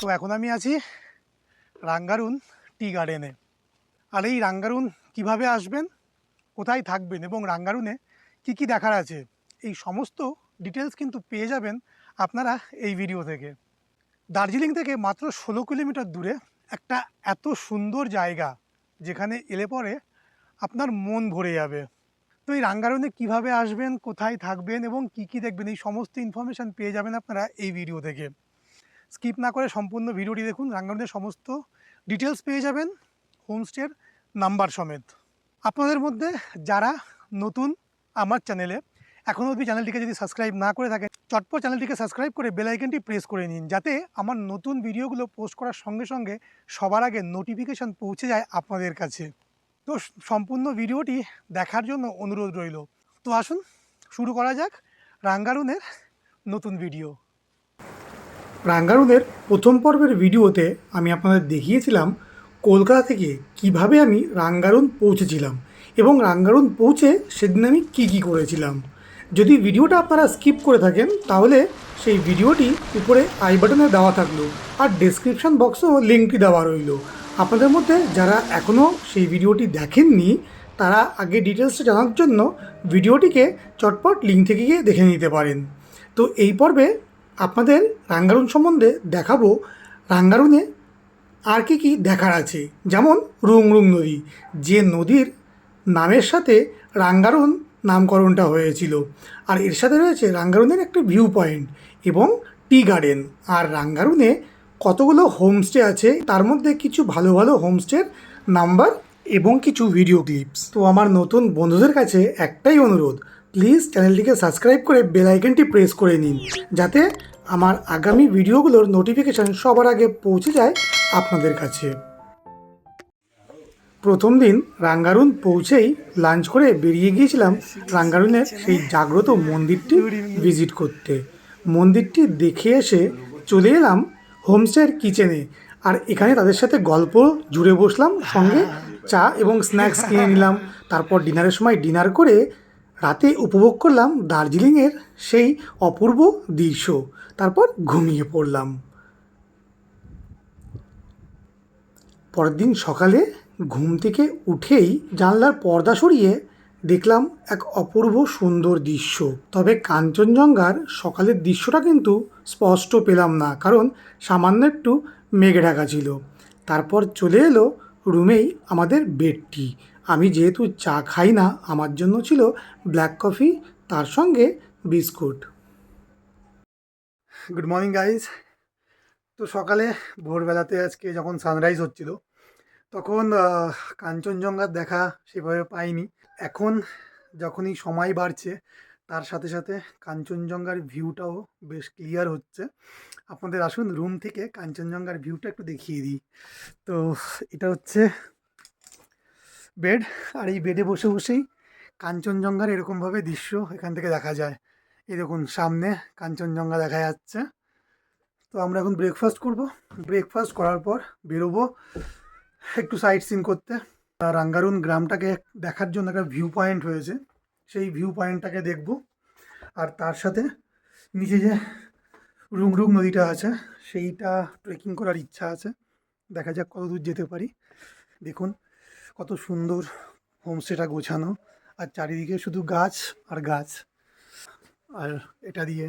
তো এখন আমি আছি রাঙ্গারুন টি গার্ডেনে। আর এই রাঙ্গারুন কীভাবে আসবেন, কোথায় থাকবেন এবং রাঙ্গারুনে কি কি দেখার আছে, এই সমস্ত ডিটেলস কিন্তু পেয়ে যাবেন আপনারা এই ভিডিও থেকে। দার্জিলিং থেকে মাত্র ষোলো কিলোমিটার দূরে একটা এত সুন্দর জায়গা, যেখানে এলে পরে আপনার মন ভরে যাবে। তো এই রাঙ্গারুনে কীভাবে আসবেন, কোথায় থাকবেন এবং কি কি দেখবেন, এই সমস্ত ইনফরমেশান পেয়ে যাবেন আপনারা এই ভিডিও থেকে। স্কিপ না করে সম্পূর্ণ ভিডিওটি দেখুন। রাঙ্গারুনের সমস্ত ডিটেলস পেয়ে যাবেন। হোমস্টের নাম্বার সমেত। আপনাদের মধ্যে যারা নতুন আমার চ্যানেলে এখনও অবধি চ্যানেলটিকে যদি সাবস্ক্রাইব না করে থাকেন, চটপট চ্যানেলটিকে সাবস্ক্রাইব করে বেল আইকনটি প্রেস করে নিন, যাতে আমার নতুন ভিডিওগুলো পোস্ট করার সঙ্গে সঙ্গে সবার আগে নোটিফিকেশান পৌঁছে যায় আপনাদের কাছে। তো সম্পূর্ণ ভিডিওটি দেখার জন্য অনুরোধ রইল। তো আসুন, শুরু করা যাক রাঙ্গারুনের নতুন ভিডিও রাঙ্গারুনের প্রথম পর্বের ভিডিওতে আমি আপনাদের দেখিয়েছিলাম কলকাতা থেকে কীভাবে আমি রাঙ্গারুন পৌঁছেছিলাম এবং রাঙ্গারুন পৌঁছে সেদিন আমি কী কী করেছিলাম। যদি ভিডিওটা আপনারা স্কিপ করে থাকেন, তাহলে সেই ভিডিওটি উপরে আই বাটনে দেওয়া থাকল আর ডেসক্রিপশন বক্সেও লিঙ্কটি দেওয়া রইল। আপনাদের মধ্যে যারা এখনও সেই ভিডিওটি দেখেননি, তারা আগে ডিটেলসটা জানার জন্য ভিডিওটিকে চটপট লিঙ্ক থেকে গিয়ে দেখে নিতে পারেন। তো এই পর্বে আপনাদের রাঙ্গারুন সম্বন্ধে দেখাবো রাঙ্গারুনে আর কি কি দেখার আছে। যেমন রুং রুং নদী, যে নদীর নামের সাথে রাঙ্গারুন নামকরণটা হয়েছিল। আর এর সাথে রয়েছে রাঙ্গারুনের একটি ভিউ পয়েন্ট এবং টি গার্ডেন। আর রাঙ্গারুনে কতগুলো হোমস্টে আছে, তার মধ্যে কিছু ভালো ভালো হোমস্টের নাম্বার এবং কিছু ভিডিও ক্লিপস। তো আমার নতুন বন্ধুদের কাছে একটাই অনুরোধ, প্লিজ চ্যানেলটিকে সাবস্ক্রাইব করে বেল আইকনটি প্রেস করে নিন, যাতে আমার আগামী ভিডিওগুলোর নোটিফিকেশান সবার আগে পৌঁছে যায় আপনাদের কাছে। প্রথম দিন রাঙ্গারুন পৌঁছেই লাঞ্চ করে বেরিয়ে গিয়েছিলাম রাঙ্গারুনের সেই জাগ্রত মন্দিরটি ভিজিট করতে। মন্দিরটি দেখে এসে চলে এলাম হোমস্টের কিচেনে আর এখানে তাদের সাথে গল্প জুড়ে বসলাম, সঙ্গে চা এবং স্ন্যাক্স কিনে নিলাম। তারপর ডিনারের সময় ডিনার করে রাতে উপভোগ করলাম দার্জিলিংয়ের সেই অপূর্ব দৃশ্য। তারপর ঘুমিয়ে পড়লাম। পরের দিন সকালে ঘুম থেকে উঠেই জানলার পর্দা সরিয়ে দেখলাম এক অপূর্ব সুন্দর দৃশ্য। তবে কাঞ্চনজঙ্ঘার সকালের দৃশ্যটা কিন্তু স্পষ্ট পেলাম না, কারণ সামান্য একটু মেঘ ঢাকা ছিল। তারপর চলে এলো রুমেই আমাদের বেডটি। আমি যেহেতু চা খাই না, আমার জন্য ছিল ব্ল্যাক কফি, তার সঙ্গে বিস্কুট। গুড মর্নিং গাইজ তো সকালে ভোরবেলাতে আজকে যখন সানরাইজ হচ্ছিল, তখন কাঞ্চনজঙ্ঘার দেখা সেভাবে পাইনি। এখন যখনই সময় বাড়ছে, তার সাথে সাথে কাঞ্চনজঙ্ঘার ভিউটাও বেশ ক্লিয়ার হচ্ছে। আপনাদের আসুন রুম থেকে কাঞ্চনজঙ্ঘার ভিউটা একটু দেখিয়ে দিই। তো এটা হচ্ছে বেড আর এই বেডে বসে বসেই কাঞ্চনজঙ্ঘার এরকমভাবে দৃশ্য এখান থেকে দেখা যায়। এই দেখুন, সামনে কাঞ্চনজঙ্ঘা দেখা যাচ্ছে। তো আমরা এখন ব্রেকফাস্ট করব। ব্রেকফাস্ট করার পর বেরোবো একটু সাইট সিন করতে। রাঙ্গারুন গ্রামটাকে দেখার জন্য একটা ভিউ পয়েন্ট হয়েছে। সেই ভিউ পয়েন্টটাকে দেখব। আর তার সাথে নিচে যে রুংরুং নদীটা আছে, সেইটা ট্রেকিং করার ইচ্ছা আছে। দেখা যাক কত দূর যেতে পারি। দেখুন, কত সুন্দর হোমস্টেটা গোছানো। আর চারিদিকে শুধু গাছ আর গাছ। আর এটা দিয়ে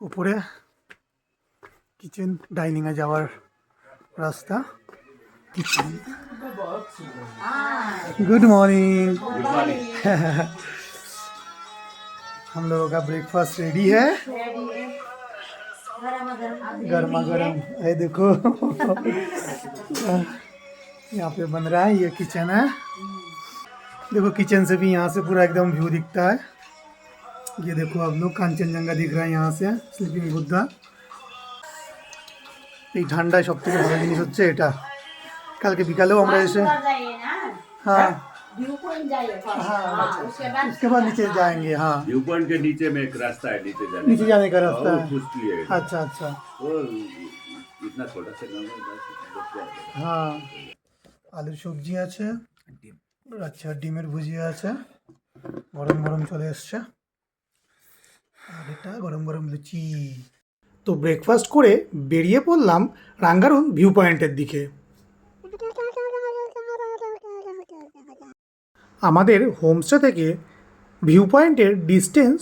উপরে কিচেন ডাইনিংয়ে যাওয়ার রাস্তা गुड मॉर्निंग हम लोगों का ब्रेकफास्ट रेडी है गर्मा गर्म है देखो यहाँ पे बन रहा है ये किचन है देखो किचन से भी यहाँ से पूरा एकदम व्यू दिखता है ये देखो आप लोग कांचनजंगा दिख रहा है यहाँ से স্লিপিং বুদ্ধা এই ঠান্ডায় সব থেকে ভালো জিনিস হচ্ছে এটা কালকে বিকালেও আমরা এসে जाइए ना हाँ व्यू पॉइंट जाइए first। हाँ, हाँ, अच्छा। उसके बाद उसके बाद नीचे जाएंगे हाँ व्यू पॉइंट के नीचे में एक रास्ता है नीचे जाने नीचे जाने का रास्ता वो है खुशकी है अच्छा अच्छा वो इतना छोटा सा गाँव है बस बस जाएगा। হ্যাঁ আলুর সবজি আছে আচ্ছা ডিমের ভুজিয়া আছে গরম গরম চলে এসছে এটা গরম গরম লুচি। তো ব্রেকফাস্ট করে বেরিয়ে পড়লাম রাঙ্গারুন ভিউ পয়েন্টের দিকে। আমাদের হোমস্টে থেকে ভিউ পয়েন্টের ডিস্টেন্স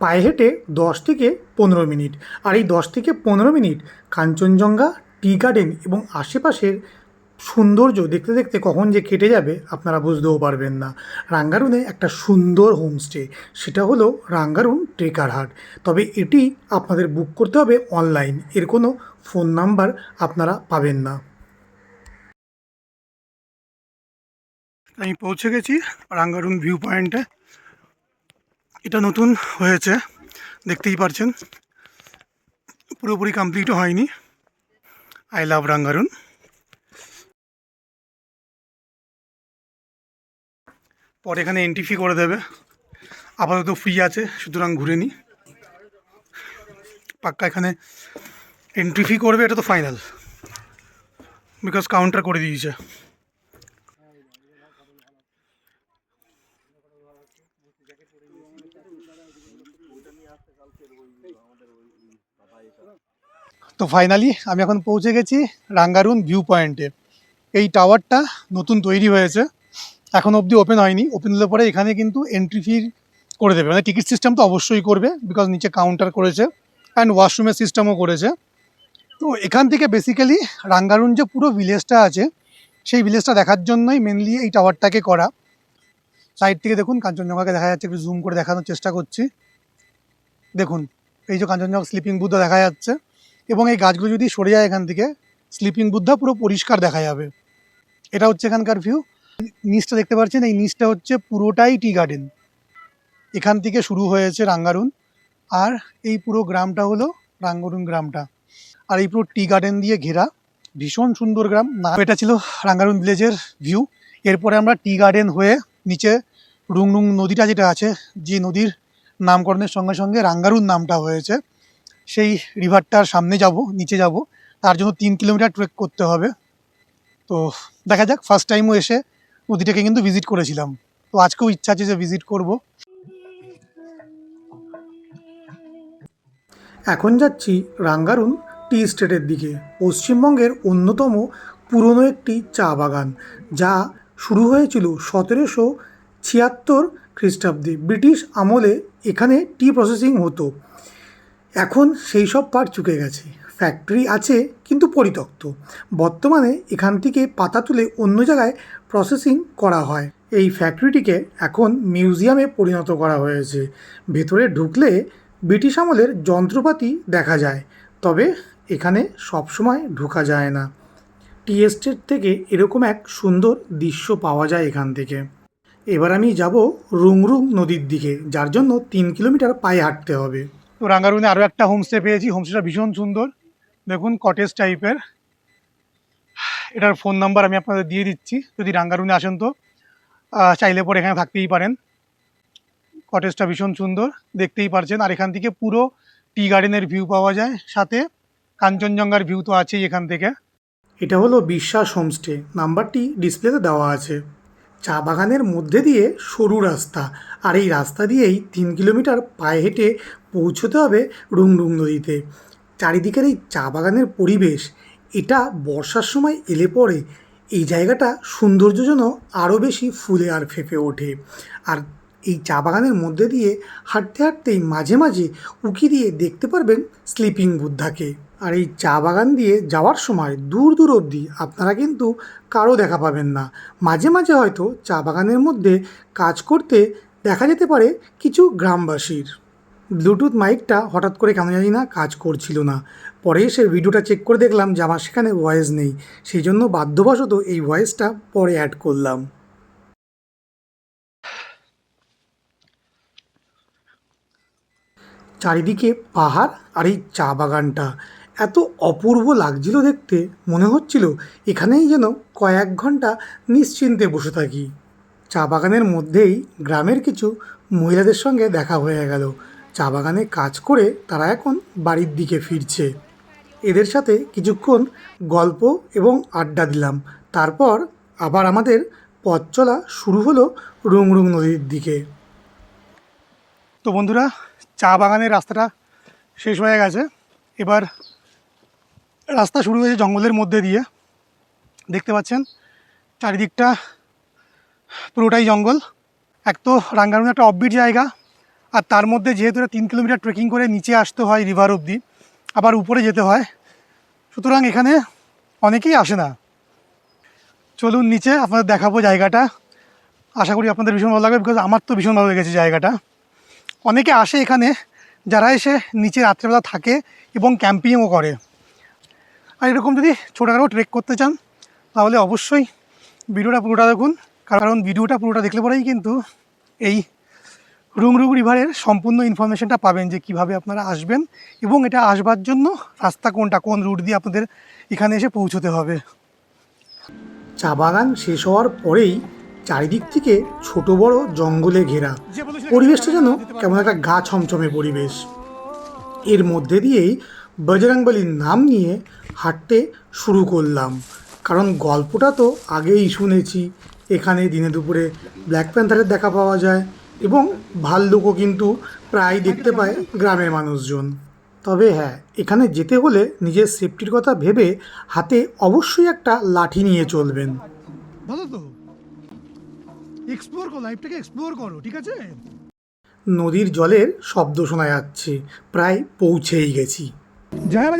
পায়ে হেঁটে দশ থেকে পনেরো মিনিট। আর এই দশ থেকে পনেরো মিনিট কাঞ্চনজঙ্ঘা টি গার্ডেন এবং আশেপাশের সৌন্দর্য, দেখতে দেখতে কখন যে কেটে যাবে আপনারা বুঝতেও পারবেন না। রাঙ্গারুনে একটা সুন্দর হোমস্টে, সেটা হলো রাঙ্গারুন ট্রেকার হাট। তবে এটি আপনাদের বুক করতে হবে অনলাইন, এর কোনো ফোন নাম্বার আপনারা পাবেন না। আমি পৌঁছে গেছি রাঙ্গারুন ভিউ পয়েন্টে। এটা নতুন হয়েছে, দেখতেই পারছেন। পুরোপুরি কমপ্লিটও হয়নি। I love Rangaroon. পরে এখানে এন্ট্রি ফি করে দেবে। আপাতত ফ্রি আছে, সুতরাং ঘুরে নিই পাক্কা এখানে এন্ট্রি ফি করবে, এটা তো ফাইনাল বিকজ কাউন্টার করে দিয়েছে। তো ফাইনালি আমি এখন পৌঁছে গেছি রাঙ্গারুন ভিউ পয়েন্টে এই টাওয়ারটা নতুন তৈরি হয়েছে। এখন অবধি ওপেন হয়নি। ওপেন হলে পরে এখানে কিন্তু এন্ট্রি ফি করে দেবে। মানে টিকিট সিস্টেম তো অবশ্যই করবে বিকজ নিচে কাউন্টার করেছে অ্যান্ড ওয়াশরুমের সিস্টেমও করেছে। তো এখান থেকে বেসিক্যালি রাঙ্গারুন যে পুরো ভিলেজটা আছে, সেই ভিলেজটা দেখার জন্যই মেনলি এই টাওয়ারটাকে করা। সাইড থেকে দেখুন, কাঞ্চনজঙ্ঘাকে দেখা যাচ্ছে, একটু জুম করে দেখানোর চেষ্টা করছি। দেখুন, এই যে কাঞ্চনজঙ্ঘা স্লিপিং বুদ্ধা দেখা যাচ্ছে এবং এই গাছগুলো যদি সরে যায় এখান থেকে স্লিপিং বুদ্ধা পুরো পরিষ্কার দেখা যাবে। এটা হচ্ছে এখানকার ভিউ নিচটা দেখতে পাচ্ছেন, এই নিচটা হচ্ছে পুরোটাই টি গার্ডেন। এখান থেকে শুরু হয়েছে রাঙ্গারুন, আর এই পুরো গ্রামটা হলো রাঙ্গারুন গ্রামটা। আর এই পুরো টি গার্ডেন দিয়ে ঘেরা, ভীষণ সুন্দর গ্রাম। না, এটা ছিল রাঙ্গারুন ভিলেজের ভিউ। এরপরে আমরা টি গার্ডেন হয়ে নিচে রুংরুং নদীটা যেটা আছে, যে নদীর নামকরণের সঙ্গে সঙ্গে রাঙ্গারুন নামটা হয়েছে, সেই রিভারটার সামনে যাব, নিচে যাব। তার জন্য তিন কিলোমিটার ট্রেক করতে হবে। তো দেখা যাক ফার্স্ট টাইমও এসে নদীটাকে কিন্তু ভিজিট করেছিলাম। তো আজকেও ইচ্ছা আছে যে ভিজিট করব। এখন যাচ্ছি রাঙ্গারুন টি স্টেটের দিকে। পশ্চিমবঙ্গের অন্যতম পুরনো একটি চা বাগান, যা শুরু হয়েছিল সতেরোশো ছিয়াত্তর খ্রিস্টাব্দে। ব্রিটিশ আমলে এখানে টি প্রসেসিং হতো। এখন সেই সব পার্ট চুকে গেছে। ফ্যাক্টরি আছে, কিন্তু পরিত্যক্ত। বর্তমানে এখান থেকে পাতা তুলে অন্য জায়গায় প্রসেসিং করা হয়। এই ফ্যাক্টরিটিকে এখন মিউজিয়ামে পরিণত করা হয়েছে। ভেতরে ঢুকলে ব্রিটিশ আমলের যন্ত্রপাতি দেখা যায়, তবে এখানে সবসময় ঢোকা যায় না। টি এস্টেট থেকে এরকম এক সুন্দর দৃশ্য পাওয়া যায় এখান থেকে। এবার আমি যাব রুংরুং নদীর দিকে, যার জন্য তিন কিলোমিটার পায়ে হাঁটতে হবে। তো রাঙ্গারুনে আরও একটা হোমস্টে পেয়েছি হোমস্টেটা ভীষণ সুন্দর। দেখুন কটেজ টাইপের এটার ফোন নাম্বার আমি আপনাদের দিয়ে দিচ্ছি। যদি রাঙ্গারুনে আসেন তো চাইলে পরে এখানে থাকতেই পারেন। কটেজটা ভীষণ সুন্দর, দেখতেই পারছেন। আর এখান থেকে পুরো টি গার্ডেনের ভিউ পাওয়া যায়। সাথে কাঞ্চনজঙ্ঘার ভিউ তো আছেই এখান থেকে। এটা হলো বিশ্বাস হোমস্টে। নাম্বারটি ডিসপ্লেতে দেওয়া আছে। চা বাগানের মধ্যে দিয়ে সরু রাস্তা। আর এই রাস্তা দিয়েই তিন কিলোমিটার পায়ে হেঁটে পৌঁছতে হবে রুংরুং নদীতে। চারিদিকের এই চা বাগানের পরিবেশ এটা বর্ষার সময় এলে পরে এই জায়গাটা সৌন্দর্য যেন আরও বেশি ফুলে আর ফেঁপে ওঠে। আর এই চা বাগানের মধ্যে দিয়ে হাঁটতে হাঁটতেই মাঝে মাঝে উকি দিয়ে দেখতে পারবেন স্লিপিং বুদ্ধাকে। আর এই চা বাগান দিয়ে যাওয়ার সময় দূর দূর অবধি আপনারা কিন্তু কারও দেখা পাবেন না। মাঝে মাঝে হয়তো চা বাগানের মধ্যে কাজ করতে দেখা যেতে পারে কিছু গ্রামবাসীর। ব্লুটুথ মাইকটা হঠাৎ করে কেন জানি না কাজ করছিল না। পরে এসে ভিডিওটা চেক করে দেখলাম যে আমার সেখানে ভয়েস নেই। সেই জন্য বাধ্যবশত এই ভয়েসটা পরে অ্যাড করলাম। চারিদিকে পাহাড় আর এই চা বাগানটা। এত অপূর্ব লাগছিল দেখতে, মনে হচ্ছিল এখানেই যেন কয়েক ঘণ্টা নিশ্চিন্তে বসে থাকি। চা বাগানের মধ্যেই গ্রামের কিছু মহিলাদের সঙ্গে দেখা হয়ে গেল। চা বাগানে কাজ করে তারা এখন বাড়ির দিকে ফিরছে। এদের সাথে কিছুক্ষণ গল্প এবং আড্ডা দিলাম। তারপর আবার আমাদের পথ চলা শুরু হলো রুংরুং নদীর দিকে। তো বন্ধুরা, চা বাগানের রাস্তাটা শেষ হয়ে গেছে। এবার রাস্তা শুরু হয়েছে জঙ্গলের মধ্যে দিয়ে। দেখতে পাচ্ছেন, চারিদিকটা পুরোটাই জঙ্গল। এক তো রাঙ্গারুন একটা অফবিট জায়গা। আর তার মধ্যে যেহেতু তিন কিলোমিটার ট্রেকিং করে নিচে আসতে হয় রিভার অবধি, আবার উপরে যেতে হয়, সুতরাং এখানে অনেকেই আসে না। চলুন নিচে আপনাদের দেখাবো জায়গাটা। আশা করি আপনাদের ভীষণ ভালো লাগবে বিকজ আমার তো ভীষণ ভালো লেগেছে জায়গাটা। অনেকে আসে এখানে, যারা এসে নিচে রাত্রেবেলা থাকে এবং ক্যাম্পিংও করে। আর এরকম যদি ছোটোখাটো ট্রেক করতে চান, তাহলে অবশ্যই ভিডিওটা পুরোটা দেখুন, কারণ ভিডিওটা পুরোটা দেখলে পরেই কিন্তু এই রুংরুং রিভারের সম্পূর্ণ ইনফরমেশনটা পাবেন যে কীভাবে আপনারা আসবেন এবং এটা আসবার জন্য রাস্তা কোনটা কোন রুট দিয়ে আপনাদের এখানে এসে পৌঁছতে হবে। চা বাগান শেষ হওয়ার পরেই চারিদিক থেকে ছোট বড় জঙ্গলে ঘেরা। পরিবেশটা যেন কেমন একটা গা ছমছমে পরিবেশ। এর মধ্যে দিয়েই বজরংবলীর নাম নিয়ে হাঁটতে শুরু করলাম। কারণ গল্পটা তো আগেই শুনেছি। এখানে দিনে দুপুরে ব্ল্যাক প্যান্থারের দেখা পাওয়া যায়। এবং ভাল্লুকও কিন্তু প্রায় দেখতে পায় গ্রামের মানুষজন। তবে হ্যাঁ এখানে যেতে হলে নিজের সেফটির কথা ভেবে হাতে অবশ্যই একটা লাঠি নিয়ে চলবেন। ভালো তো। এক্সপ্লোর করো লাইফটাকে এক্সপ্লোর করো ঠিক আছে? নদীর জলের শব্দ শোনা যাচ্ছে প্রায় পৌঁছেই গেছি। জয়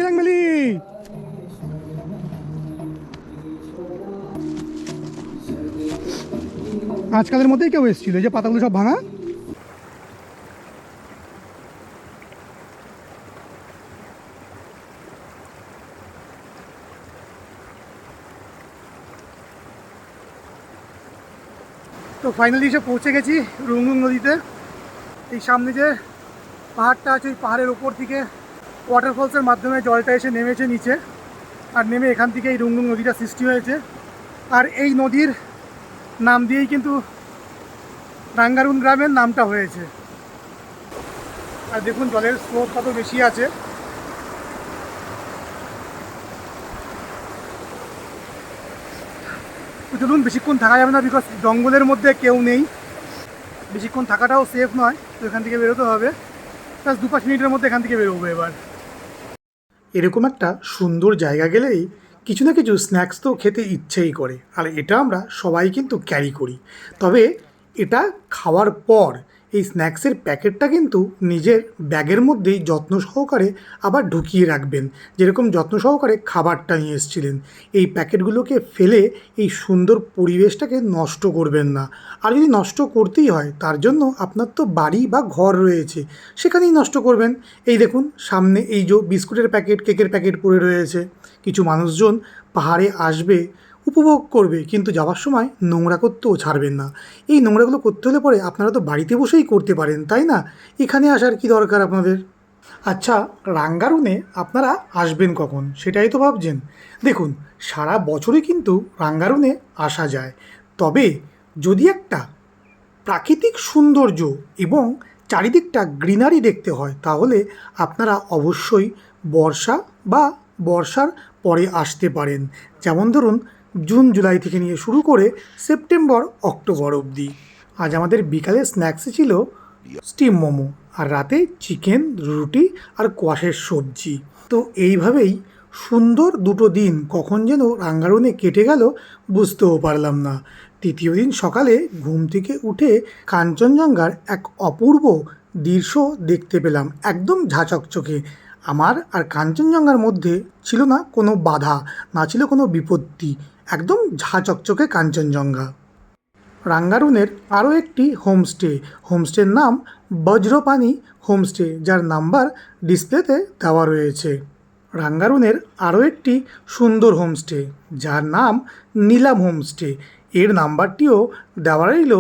আজকালের মধ্যেই কেউ এসেছিল যে পাতাগুলো সব ভাঙা। তো ফাইনালি এসে পৌঁছে গেছি রুংরুং নদীতে। এই সামনে যে পাহাড়টা আছে, ওই পাহাড়ের ওপর থেকে ওয়াটারফলসের মাধ্যমে জলটা এসে নেমেছে নিচে। আর নেমে এখান থেকে এই রুংরুং নদীটা সৃষ্টি হয়েছে। আর এই নদীর নাম দিয়েই কিন্তু রাঙ্গারুন গ্রামের নামটা হয়েছে। আর দেখুন, জলের স্রোত কত বেশি আছে। চলুন, বেশিক্ষণ থাকা যাবে না বিকজ জঙ্গলের মধ্যে কেউ নেই। বেশিক্ষণ থাকাটাও সেফ নয়, তো এখান থেকে বেরোতে হবে। প্লাস দু পাঁচ মিনিটের মধ্যে এখান থেকে বেরোবো এবার। এরকম একটা সুন্দর জায়গা গেলেই কিছু না কিছু স্ন্যাক্স তো খেতে ইচ্ছেই করে। আর এটা আমরা সবাই কিন্তু ক্যারি করি। তবে এটা খাওয়ার পর এই স্ন্যাক্সের প্যাকেটটা কিন্তু নিজের ব্যাগের মধ্যেই যত্ন সহকারে আবার ঢুকিয়ে রাখবেন। যেরকম যত্ন সহকারে খাবারটা নিয়ে এসেছিলেন। এই প্যাকেটগুলোকে ফেলে এই সুন্দর পরিবেশটাকে নষ্ট করবেন না। আর যদি নষ্ট করতেই হয়, তার জন্য আপনার তো বাড়ি বা ঘর রয়েছে, সেখানেই নষ্ট করবেন। এই দেখুন, সামনে এই যে বিস্কুটের প্যাকেট, কেকের প্যাকেট পড়ে রয়েছে। কিছু মানুষজন পাহাড়ে আসবে উপভোগ করবে, কিন্তু যাওয়ার সময় নোংরা করতেও ছাড়বেন না। এই নোংরাগুলো করতে হলে পরে আপনারা তো বাড়িতে বসেই করতে পারেন, তাই না? এখানে আসার কি দরকার আপনাদের? আচ্ছা রাঙ্গারুনে আপনারা আসবেন কখন? সেটাই তো ভাবছেন। দেখুন, সারা বছরই কিন্তু রাঙ্গারুনে আসা যায়। তবে যদি একটা প্রাকৃতিক সৌন্দর্য এবং চারিদিকটা গ্রিনারি দেখতে হয়, তাহলে আপনারা অবশ্যই বর্ষা বা বর্ষার পরে আসতে পারেন। যেমন ধরুন জুন, জুলাই থেকে নিয়ে শুরু করে সেপ্টেম্বর, অক্টোবর অবধি। আজ আমাদের বিকালে স্ন্যাক্সে ছিল স্টিম মোমো আর রাতে চিকেন, রুটি আর কোয়াশের সবজি। তো এইভাবেই সুন্দর দুটো দিন কখন যেন রাঙ্গারুনে কেটে গেল বুঝতেও পারলাম না। তৃতীয় দিন সকালে ঘুম থেকে উঠে কাঞ্চনজঙ্ঘার এক অপূর্ব দৃশ্য দেখতে পেলাম একদম ঝাঁচকচকে আমার আর কাঞ্চনজঙ্ঘার মধ্যে ছিল না কোনো বাধা, না ছিল কোনো বিপত্তি। একদম ঝা চকচকে কাঞ্চনজঙ্ঘা। রাঙ্গারুনের আরও একটি হোমস্টে। হোমস্টের নাম বজ্রপানি হোমস্টে যার নাম্বার ডিসপ্লেতে দেওয়া রয়েছে। রাঙ্গারুনের আরও একটি সুন্দর হোমস্টে যার নাম নীলাম হোমস্টে। এর নাম্বারটিও দেওয়া রইল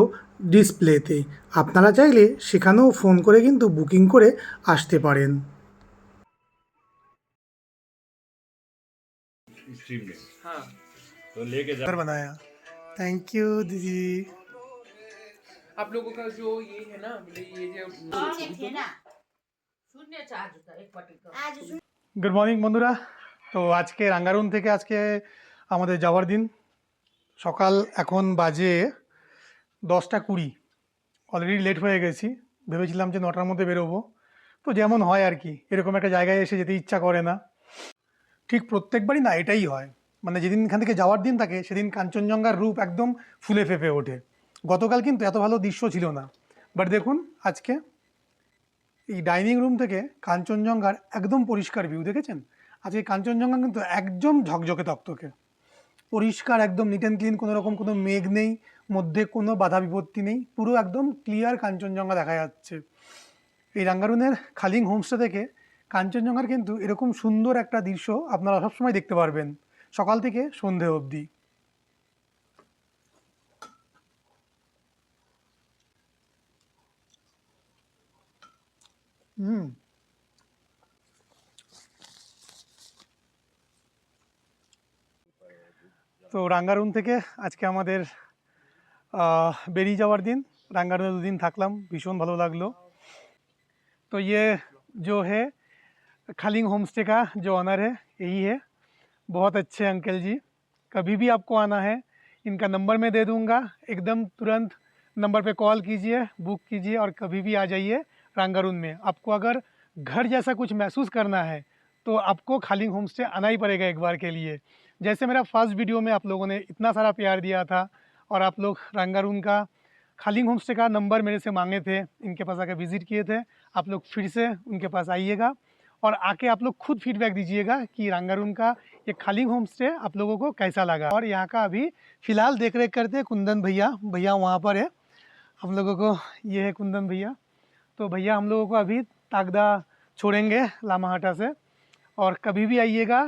ডিসপ্লেতে। আপনারা চাইলে সেখানেও ফোন করে কিন্তু বুকিং করে আসতে পারেন। হ্যাঁ। तो लेके जा बनाया थैंक यू दीदी आप लोगों का जो ये है ना बोले ये जो शून्य थे ना शून्य चार्ज होता है एक पार्टी का आज शून्य গুড মর্নিং বন্ধুরা তো আজকে রাঙ্গারুন থেকে আজকে আমাদের যাওয়ার দিন সকাল এখন বাজে দশটা কুড়ি অলরেডি লেট হয়ে গেছি ভেবেছিলাম যে নটার মধ্যে বেরোবো তো যেমন হয় আর কি এরকম একটা জায়গায় এসে যেতে ইচ্ছা করে না ঠিক প্রত্যেকবারই না এটাই হয় মানে যেদিন এখান থেকে যাওয়ার দিন থাকে, সেদিন কাঞ্চনজঙ্ঘার রূপ একদম ফুলে ফেপে ওঠে। গতকাল কিন্তু এত ভালো দৃশ্য ছিল না। বাট দেখুন, আজকে এই ডাইনিং রুম থেকে কাঞ্চনজঙ্ঘার একদম পরিষ্কার ভিউ দেখেছেন? আজকে কাঞ্চনজঙ্ঘা কিন্তু একদম ঝকঝকে তকতকে। পরিষ্কার, একদম নিট অ্যান্ড ক্লিন কোনো রকম কোনো মেঘ নেই, মধ্যে কোনো বাধা বিপত্তি নেই, পুরো একদম ক্লিয়ার কাঞ্চনজঙ্ঘা দেখা যাচ্ছে। এই রাঙ্গারুনের খালিং হোমস্টে থেকে কাঞ্চনজঙ্ঘার কিন্তু এরকম সুন্দর একটা দৃশ্য আপনারা সবসময় দেখতে পারবেন। সকাল থেকে সন্ধে অবধি হুম তো রাঙ্গারুন থেকে আজকে আমাদের আহ, বেরিয়ে যাওয়ার দিন রাঙ্গারুনে দুদিন থাকলাম ভীষণ ভালো লাগলো तो ये जो है खालिंग होम स्टे का जो ऑनर है यही है बहुत अच्छे अंकल जी। कभी भी आपको आना है, इनका नंबर मैं दे दूँगा। एकदम तुरंत नंबर पे कॉल कीजिए, बुक कीजिए और कभी भी आ जाइए रंगारून में। आपको अगर घर जैसा कुछ महसूस करना है तो आपको खालिंग होम स्टे आना ही पड़ेगा एक बार के लिए। जैसे मेरा फ़र्स्ट वीडियो में आप लोगों ने इतना सारा प्यार दिया था और आप लोग रंगारून का खालिंग होम स्टे का नंबर मेरे से मांगे थे, इनके पास आकर विज़िट किए थे, आप लोग फिर से उनके पास आइएगा और आके आप लोग खुद फीडबैक दीजिएगा कि रंगारून का ये खालिंग होम स्टे आप लोगों को कैसा लगा? और यहाँ का अभी फ़िलहाल देख रेख करते हैं कुंदन भैया। भैया वहाँ पर है। हम लोगों को ये है कुंदन भैया। तो भैया हम लोगों को अभी तागदा छोड़ेंगे लामाहाटा से। और कभी भी आइएगा,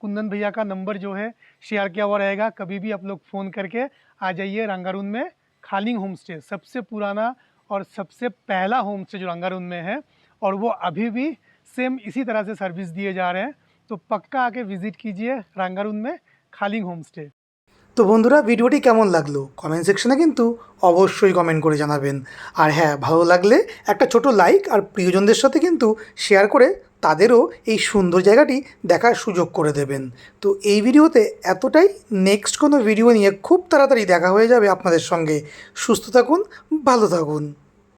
कुंदन भैया का नंबर जो है शेयर किया हुआ रहेगा। कभी भी आप लोग फ़ोन करके आ जाइए रंगारून में। खालिंग होम स्टे सबसे पुराना और सबसे पहला होम स्टे जो रंगारून में है। और वो अभी भी सेम इसी तरह से सर्विस दिए जा रहे हैं। तो पक्का आके विज़िट कीजिए रंगारून में खालिंग होम स्टे তো বন্ধুরা ভিডিওটি কেমন লাগলো কমেন্ট সেকশনে কিন্তু অবশ্যই কমেন্ট করে জানাবেন আর হ্যাঁ ভালো লাগলে একটা ছোট লাইক আর প্রিয়জনদের সাথে কিন্তু শেয়ার করে তাদেরও এই সুন্দর জায়গাটি দেখার সুযোগ করে দেবেন তো এই ভিডিওতে এতটাই নেক্সট কোনো ভিডিও নিয়ে খুব তাড়াতাড়ি দেখা হয়ে যাবে আপনাদের সঙ্গে সুস্থ থাকুন ভালো থাকুন